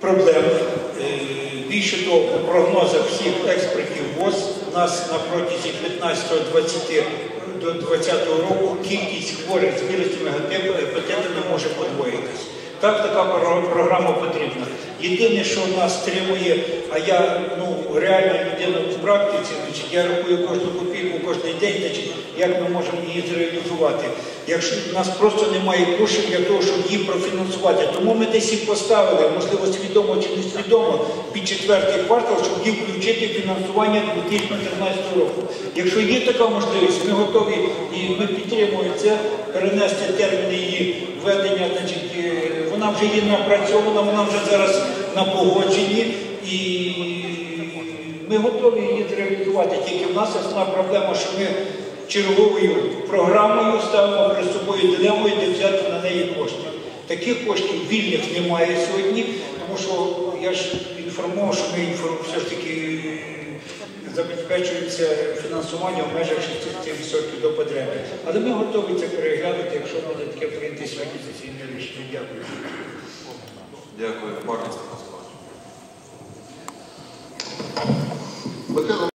проблем. Е, Більше того, по прогнозах всіх експертів ВОЗ у нас на протязі 15-20 до 20 року кількість хворих з вірусними гепатитами може подвоїтись. Так, така програма потрібна. Єдине, що нас стримує, а я ну, реальна людина в практиці, значить, я рахую кожну копійку кожен день, значить, як ми можемо її зреалізувати. Якщо в нас просто немає коштів для того, щоб її профінансувати. Тому ми десь їх поставили, можливо, свідомо чи не свідомо, під четвертий квартал, щоб їх включити фінансування 2013 року. Якщо є така можливість, ми готові і ми підтримуємо це, перенести терміни її введення, значить, е, вона вже є напрацьована, вона вже зараз на погодженні і ми готові її зреалізувати. Тільки в нас основна проблема, що ми черговою програмою ставимо перед собою дилемою, де взяти на неї кошти. Таких коштів вільних немає сьогодні, тому що я ж інформував, що ми все ж таки забезпечується фінансування в межах 60% до потреби. Але ми готові це переглянути, прийняти сьогодні сесійне рішення. Дякую. Дякую. Барна Степан Степанович. Михайло